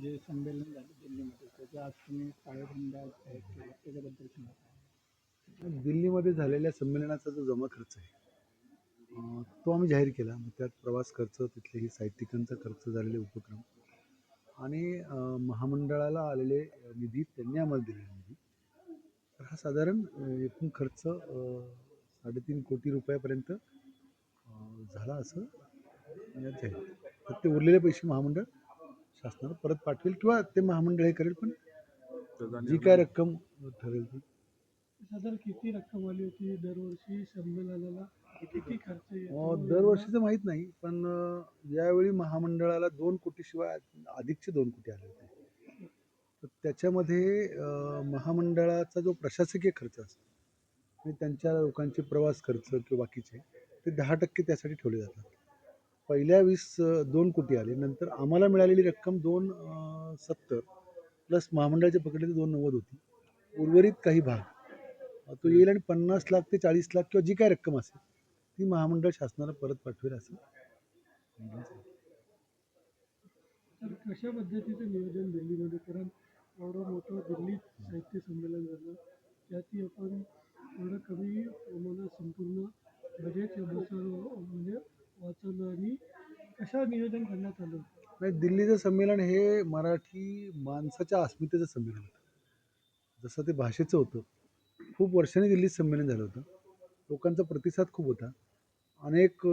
जे संमेलन झालं दिल्लीमध्ये त्याच्या आज तुम्ही पाळेबंद त्याच्याबद्दल सांगा. दिल्लीमध्ये झालेल्या संमेलनाचा जो जमा खर्च आहे तो आम्ही जाहीर केला. मग त्यात प्रवास खर्च तिथलेही साहित्यिकांचा खर्च झालेले उपक्रम आणि महामंडळाला आलेले निधी त्यांनी आम्हाला दिलेला निधी. तर हा साधारण एकूण खर्च साडेतीन कोटी रुपयापर्यंत झाला असं ते उरलेले पैसे महामंडळ शासनाला परत पाठवेल किंवा ते महामंडळ हे करेल पण जी काय रक्कम ठरेल ती. साधारण किती रक्कम आली होती दरवर्षी संमेलनाला? किती खर्च येतो? अं, दरवर्षीचं माहीत नाही पण अं, यावेळी महामंडळाला दोन कोटीशिवाय अधिकचे दोन कोटी आले होते तर त्याच्यामध्ये अं, महामंडळाचा जो प्रशासकीय खर्च असतो म्हणजे त्यांच्या लोकांचे प्रवास खर्च किंवा बाकीचे ते दहा टक्के त्यासाठी ठेवले जातात. पहिल्या वीस दोन कोटी आले. नंतर आम्हाला मिळालेली रक्कम दोन सत्तर प्लस महामंडळाचे पकडले दोन नव्वद होती. उर्वरित काही भाग. तो येईल आणि पन्नास लाख ते चाळीस लाख किंवा जी काय रक्कम असेल ती महामंडळ शासनाला परत पाठवेल असं तर कशा पद्धतीचं नियोजन दिल्लीमध्ये? कारण एवढं मोठं दिल्लीत साहित्य संमेलन झालं. त्यातही आपण एवढं कमी प्रमाणात संपूर्ण बजेट म्हणजे वाचवलं आणि कशा नियोजन करण्यात आलं? नाही दिल्लीचं संमेलन हे मराठी माणसाच्या अस्मितेचं संमेलन होतं. जसं ते भाषेचं होतं. खूप वर्षांनी दिल्लीत संमेलन झालं होतं. लोकांचा प्रतिसाद खूप होता. अनेक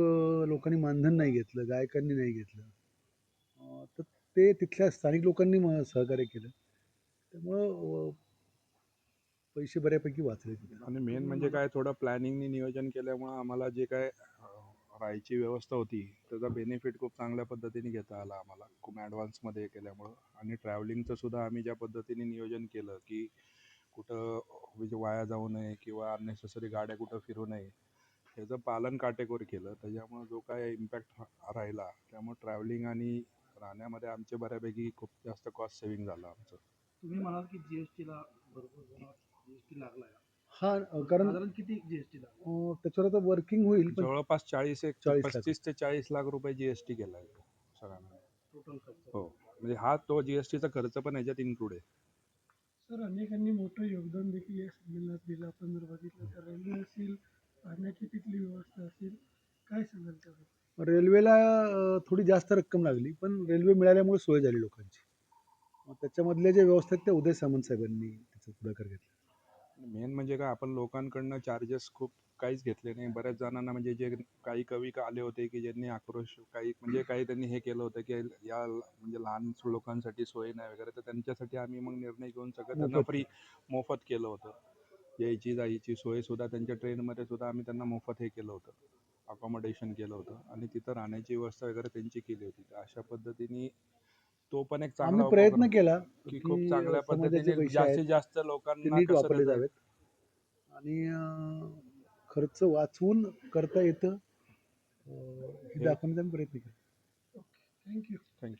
लोकांनी मानधन नाही घेतलं गायकांनी नाही घेतलं. तर ते तिथल्या स्थानिक लोकांनी म सहकार्य केलं. त्यामुळं पैसे बऱ्यापैकी वाचले तिथे. आणि मेन म्हणजे काय थोडं प्लॅनिंगनी नियोजन केल्यामुळं आम्हाला जे काय राहायची व्यवस्था होती. त्याचा बेनिफिट खूप चांगल्या पद्धतीने घेता आला आम्हाला. खूप ॲडव्हान्समध्ये केल्यामुळं. आणि ट्रॅव्हलिंगचं सुद्धा आम्ही ज्या पद्धतीने नियोजन केलं की कुठं म्हणजे वाया जाऊ नये किंवा अननेसेसरी गाड्या कुठं फिरू नये ह्याचं पालन काटेकोर केलं. त्याच्यामुळं जो काय इम्पॅक्ट राहिला त्यामुळे ट्रॅव्हलिंग आणि राहण्यामध्ये आमचे बऱ्यापैकी खूप जास्त कॉस्ट सेव्हिंग झालं आमचं. तुम्ही म्हणाल की जीएसटीला भरपूर जीएसटी लागलाय. हा कारण साधारण किती जीएसटीला अं, त्याच्यावर आता वर्किंग होईल पण जवळपास चाळीस एक 40 लाख. पस्तीस ते चाळीस लाख रुपये जी एस टी केला आहे सगळ्यांना टोटल खर्च. हो म्हणजे हा तो जी एस टीचा खर्च पण ह्याच्यात इन्क्लूड आहे. सर अनेकांनी मोठं योगदान देखील या संमेलनात दिलं. आपण जर बघितलं तर रेल्वे असेल राहण्याची तिथली व्यवस्था असेल काय सांगाल त्याबद्दल? रेल्वेला अं, थोडी जास्त रक्कम लागली पण रेल्वे मिळाल्यामुळे सोय झाली लोकांची. मग त्याच्यामधल्या ज्या व्यवस्था आहेत त्या उदय सामंत साहेबांनी त्याचा पुढाकार घेतला. मेन म्हणजे काय आपण लोकांकडनं चार्जेस खूप काहीच घेतले नाही. बऱ्याच जणांना म्हणजे जे काही कवी का आले होते की ज्यांनी आक्रोश काही म्हणजे काही त्यांनी हे केलं होतं की या म्हणजे लहान लोकांसाठी सोय नाही वगैरे तर त्यांच्यासाठी आम्ही मग निर्णय घेऊन सगळं त्यांना. फ्री मोफत केलं होतं. यायची जायची सोय सुद्धा त्यांच्या ट्रेनमध्ये सुद्धा आम्ही त्यांना मोफत हे केलं होतं. अकॉमोडेशन केलं होतं. आणि तिथं राहण्याची व्यवस्था वगैरे त्यांची केली होती. तर अशा पद्धतीने तो पण एक चांगला आम्ही प्रयत्न उपक्रम केला की खूप की चांगल्या समाजाचे पद्धतीने पैसे जास्तीत जास्त ते लोकांना नीट कसं वापरले देता- जावेत. आणि अं, खर्च वाचवून करता येतं अं, हे हे- दाखवण्याचा आम्ही प्रयत्न केला. Thank you thank you